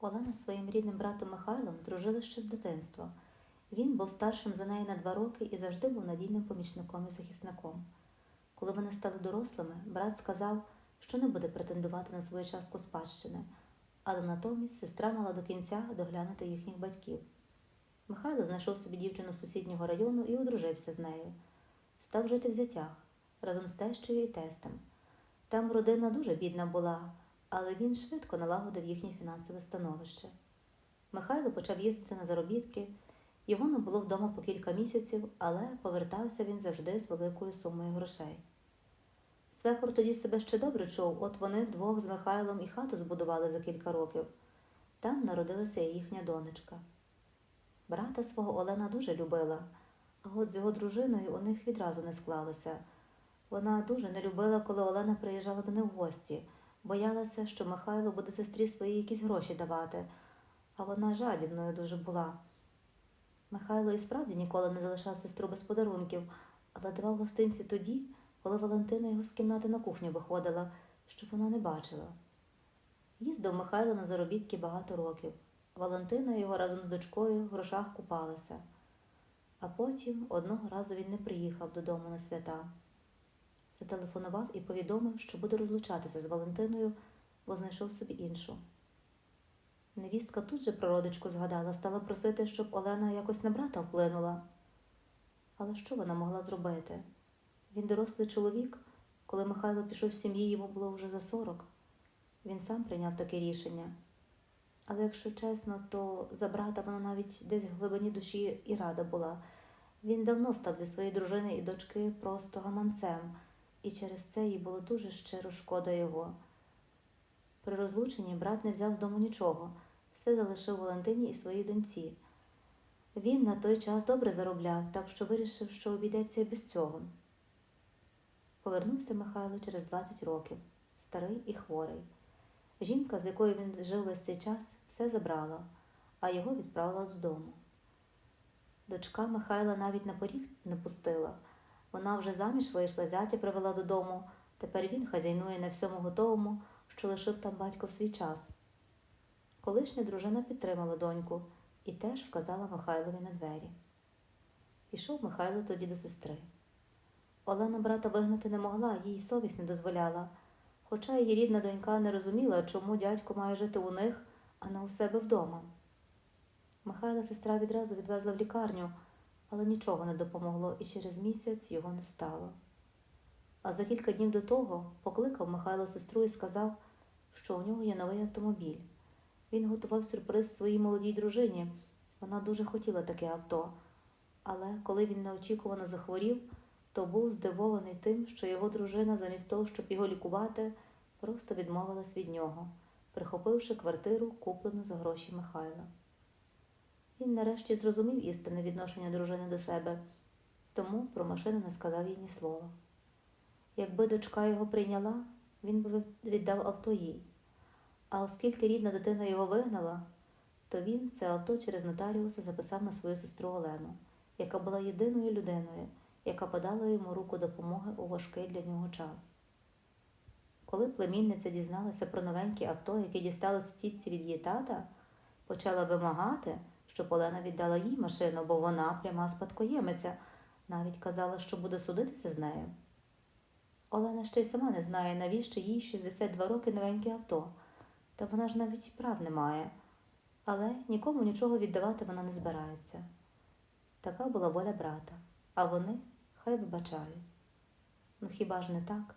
Олена з своїм рідним братом Михайлом дружили ще з дитинства. Він був старшим за неї на два роки і завжди був надійним помічником і захисником. Коли вони стали дорослими, брат сказав, що не буде претендувати на свою частку спадщини, але натомість сестра мала до кінця доглянути їхніх батьків. Михайло знайшов собі дівчину з сусіднього району і одружився з нею. Став жити в зятях разом з тещою і тестем. Там родина дуже бідна була, але він швидко налагодив їхнє фінансове становище. Михайло почав їздити на заробітки, його не було вдома по кілька місяців, але повертався він завжди з великою сумою грошей. Свекор тоді себе ще добре чув, от вони вдвох з Михайлом і хату збудували за кілька років. Там народилася і їхня донечка. Брата свого Олена дуже любила, а от з його дружиною у них відразу не склалося. Вона дуже не любила, коли Олена приїжджала до них в гості, боялася, що Михайло буде сестрі своїй якісь гроші давати, а вона жадібною дуже була. Михайло і справді ніколи не залишав сестру без подарунків, але давав гостинці тоді, коли Валентина його з кімнати на кухню виходила, щоб вона не бачила. Їздив Михайло на заробітки багато років. Валентина його разом з дочкою в грошах купалася. А потім одного разу він не приїхав додому на свята. Зателефонував і повідомив, що буде розлучатися з Валентиною, бо знайшов собі іншу. Невістка тут же про родичку згадала, стала просити, щоб Олена якось на брата вплинула. Але що вона могла зробити? Він дорослий чоловік, коли Михайло пішов з сім'ї, йому було вже за сорок. Він сам прийняв таке рішення. Але якщо чесно, то за брата вона навіть десь в глибині душі і рада була. Він давно став для своєї дружини і дочки просто гаманцем, і через це їй було дуже щиро шкода його. При розлученні брат не взяв з дому нічого, все залишив Валентині і своїй доньці. Він на той час добре заробляв, так що вирішив, що обійдеться без цього. Повернувся Михайло через 20 років, старий і хворий. Жінка, з якою він жив весь цей час, все забрала, а його відправила додому. Дочка Михайла навіть на поріг не пустила. Вона вже заміж вийшла, зятя привела додому. Тепер він хазяйнує на всьому готовому, що лишив там батько в свій час. Колишня дружина підтримала доньку і теж вказала Михайлові на двері. Пішов Михайло тоді до сестри. Олена брата вигнати не могла, їй совість не дозволяла, хоча її рідна донька не розуміла, чому дядько має жити у них, а не у себе вдома. Михайла сестра відразу відвезла в лікарню, але нічого не допомогло, і через місяць його не стало. А за кілька днів до того покликав Михайло сестру і сказав, що у нього є новий автомобіль. Він готував сюрприз своїй молодій дружині. Вона дуже хотіла таке авто. Але коли він неочікувано захворів, то був здивований тим, що його дружина, замість того, щоб його лікувати, просто відмовилась від нього, прихопивши квартиру, куплену за гроші Михайла. Він нарешті зрозумів істинне відношення дружини до себе, тому про машину не сказав їй ні слова. Якби дочка його прийняла, він би віддав авто їй. А оскільки рідна дитина його вигнала, то він це авто через нотаріуса записав на свою сестру Олену, яка була єдиною людиною, яка подала йому руку допомоги у важкий для нього час. Коли племінниця дізналася про новеньке авто, яке дісталося тітці від її тата, почала вимагати, щоб Олена віддала їй машину, бо вона пряма спадкоємиця, навіть казала, що буде судитися з нею. Олена ще й сама не знає, навіщо їй 62 роки новеньке авто, та вона ж навіть прав не має. Але нікому нічого віддавати вона не збирається. Така була воля брата, а вони хай вибачають. Ну хіба ж не так?